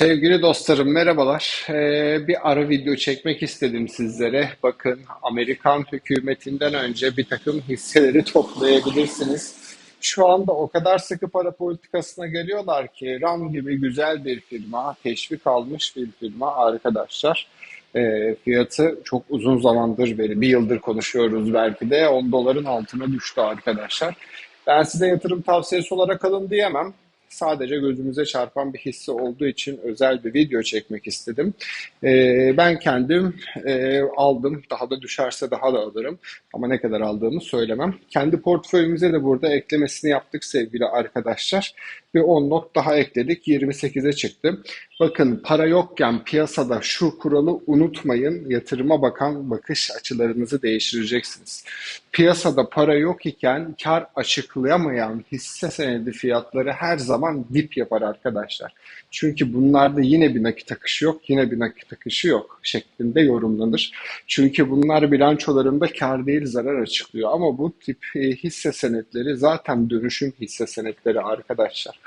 Sevgili dostlarım merhabalar. Ee, bir ara video çekmek istedim sizlere. Bakın Amerikan hükümetinden önce bir takım hisseleri toplayabilirsiniz. Şu anda o kadar sıkı para politikasına geliyorlar ki RAM gibi güzel bir firma, teşvik almış bir firma arkadaşlar. E, fiyatı çok uzun zamandır beri, bir yıldır konuşuyoruz belki de 10 doların altına düştü arkadaşlar. Ben size yatırım tavsiyesi olarak alın diyemem sadece gözümüze çarpan bir hisse olduğu için özel bir video çekmek istedim. E, ben kendim e, aldım. Daha da düşerse daha da alırım. Ama ne kadar aldığımı söylemem. Kendi portföyümüze de burada eklemesini yaptık sevgili arkadaşlar. Bir 10 not daha ekledik. 28'e çıktı. Bakın para yokken piyasada şu kuralı unutmayın. Yatırıma bakan bakış açılarınızı değiştireceksiniz. Piyasada para yok iken kar açıklayamayan hisse senedi fiyatları her zaman dip yapar arkadaşlar. Çünkü bunlarda yine bir nakit akışı yok, yine bir nakit akışı yok şeklinde yorumlanır. Çünkü bunlar bilançolarında kar değil zarar açıklıyor. Ama bu tip e, hisse senetleri zaten dönüşüm hisse senetleri arkadaşlar.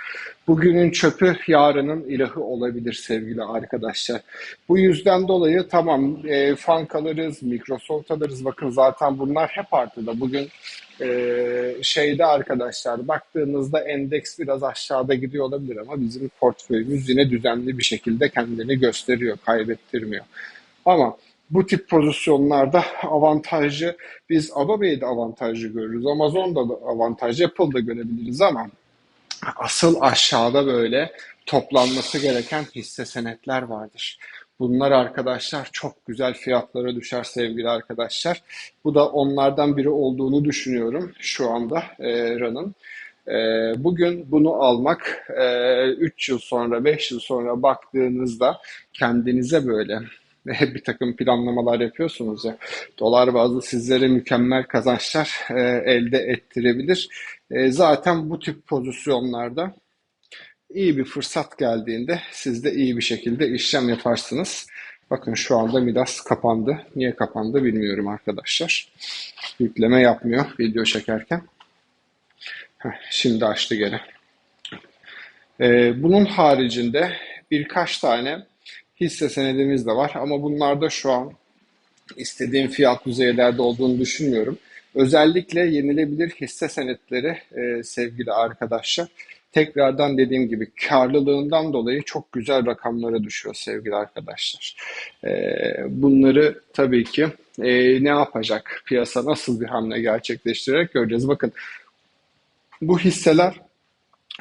Bugünün çöpü yarının ilahı olabilir sevgili arkadaşlar. Bu yüzden dolayı tamam e, Funk alırız, Microsoft alırız. Bakın zaten bunlar hep artıda. Bugün e, şeyde arkadaşlar baktığınızda endeks biraz aşağıda gidiyor olabilir ama bizim portföyümüz yine düzenli bir şekilde kendini gösteriyor, kaybettirmiyor. Ama bu tip pozisyonlarda avantajlı, biz Adobe'yi avantajlı görürüz, Amazon'da da avantajlı, Apple'da görebiliriz ama asıl aşağıda böyle toplanması gereken hisse senetler vardır. Bunlar arkadaşlar çok güzel fiyatlara düşer sevgili arkadaşlar. Bu da onlardan biri olduğunu düşünüyorum şu anda e, RAN'ın. E, bugün bunu almak e, 3 yıl sonra 5 yıl sonra baktığınızda kendinize böyle bir takım planlamalar yapıyorsunuz ya. Dolar bazlı sizlere mükemmel kazançlar e, elde ettirebilir. E, zaten bu tip pozisyonlarda iyi bir fırsat geldiğinde siz de iyi bir şekilde işlem yaparsınız. Bakın şu anda Midas kapandı. Niye kapandı bilmiyorum arkadaşlar. Yükleme yapmıyor video çekerken. Heh, şimdi açtı gene. Ee, bunun haricinde birkaç tane hisse senedimiz de var ama bunlarda şu an istediğim fiyat düzeylerde olduğunu düşünmüyorum. Özellikle yenilebilir hisse senetleri e, sevgili arkadaşlar tekrardan dediğim gibi karlılığından dolayı çok güzel rakamlara düşüyor sevgili arkadaşlar. E, bunları tabii ki e, ne yapacak? Piyasa nasıl bir hamle gerçekleştirerek göreceğiz. Bakın bu hisseler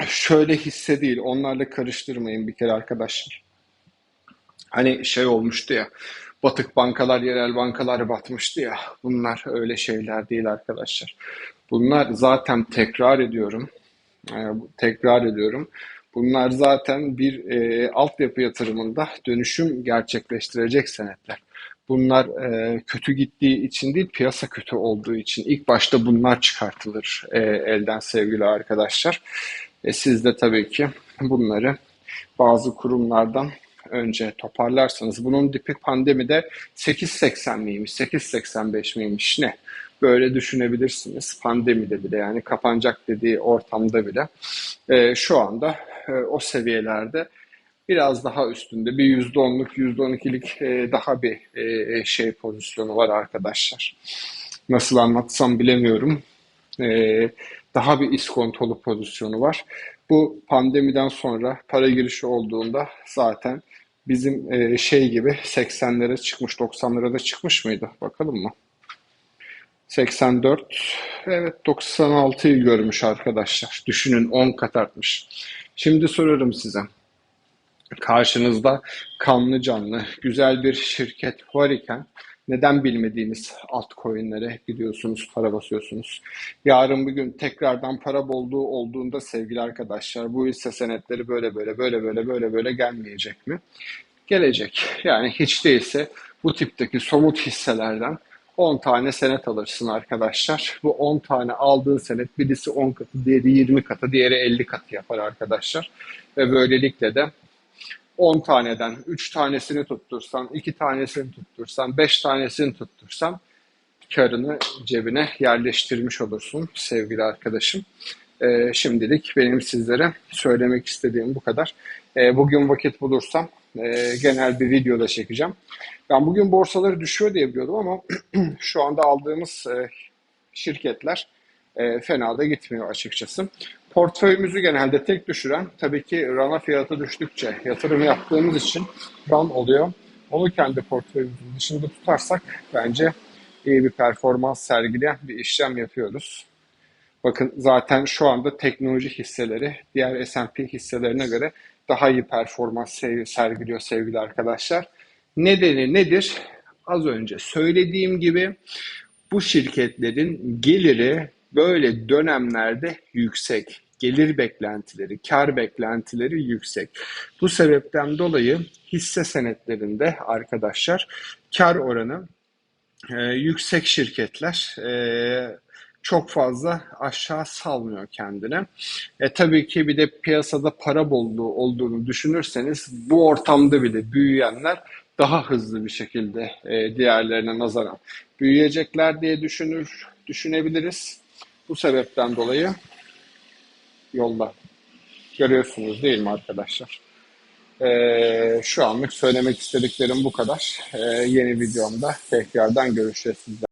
şöyle hisse değil. Onlarla karıştırmayın bir kere arkadaşlar. Hani şey olmuştu ya batık bankalar, yerel bankalar batmıştı ya. Bunlar öyle şeyler değil arkadaşlar. Bunlar zaten tekrar ediyorum. tekrar ediyorum. Bunlar zaten bir e, altyapı yatırımında dönüşüm gerçekleştirecek senetler. Bunlar e, kötü gittiği için değil, piyasa kötü olduğu için ilk başta bunlar çıkartılır e, elden sevgili arkadaşlar. E, siz de tabii ki bunları bazı kurumlardan önce toparlarsanız bunun dipi pandemide 8.80 miymiş, 8.85 miymiş ne? Böyle düşünebilirsiniz. Pandemide bile yani kapanacak dediği ortamda bile e, şu anda e, o seviyelerde biraz daha üstünde bir %10'luk, %12'lik e, daha bir e, şey pozisyonu var arkadaşlar. Nasıl anlatsam bilemiyorum. E, daha bir iskontolu pozisyonu var. Bu pandemiden sonra para girişi olduğunda zaten bizim e, şey gibi 80'lere çıkmış, 90'lara da çıkmış mıydı? Bakalım mı? 84, evet 96'yı görmüş arkadaşlar. Düşünün 10 kat artmış. Şimdi sorarım size. Karşınızda kanlı canlı, güzel bir şirket var iken neden bilmediğiniz altcoin'lere gidiyorsunuz, para basıyorsunuz? Yarın bir gün tekrardan para bolluğu olduğunda sevgili arkadaşlar bu hisse senetleri böyle böyle böyle böyle böyle böyle gelmeyecek mi? Gelecek. Yani hiç değilse bu tipteki somut hisselerden 10 tane senet alırsın arkadaşlar. Bu 10 tane aldığın senet birisi 10 katı, diğeri 20 katı, diğeri 50 katı yapar arkadaşlar. Ve böylelikle de 10 taneden 3 tanesini tuttursan, 2 tanesini tuttursan, 5 tanesini tuttursan karını cebine yerleştirmiş olursun sevgili arkadaşım. Ee, şimdilik benim sizlere söylemek istediğim bu kadar. E, bugün vakit bulursam e, genel bir video da çekeceğim. Ben bugün borsaları düşüyor diye biliyordum ama şu anda aldığımız e, şirketler e, fena da gitmiyor açıkçası. Portföyümüzü genelde tek düşüren tabii ki rana fiyatı düştükçe yatırım yaptığımız için ran oluyor. Onu kendi portföyümüzün dışında tutarsak bence iyi bir performans sergileyen bir işlem yapıyoruz. Bakın zaten şu anda teknoloji hisseleri diğer S&P hisselerine göre daha iyi performans sergiliyor sevgili arkadaşlar. Nedeni nedir? Az önce söylediğim gibi bu şirketlerin geliri böyle dönemlerde yüksek. Gelir beklentileri, kar beklentileri yüksek. Bu sebepten dolayı hisse senetlerinde arkadaşlar kar oranı e, yüksek şirketler e, çok fazla aşağı salmıyor kendine. E, tabii ki bir de piyasada para bolluğu olduğunu düşünürseniz bu ortamda bile büyüyenler daha hızlı bir şekilde e, diğerlerine nazaran büyüyecekler diye düşünür düşünebiliriz. Bu sebepten dolayı yolda. Görüyorsunuz değil mi arkadaşlar? Ee, şu anlık söylemek istediklerim bu kadar. Ee, yeni videomda tekrardan görüşeceğiz sizlerle.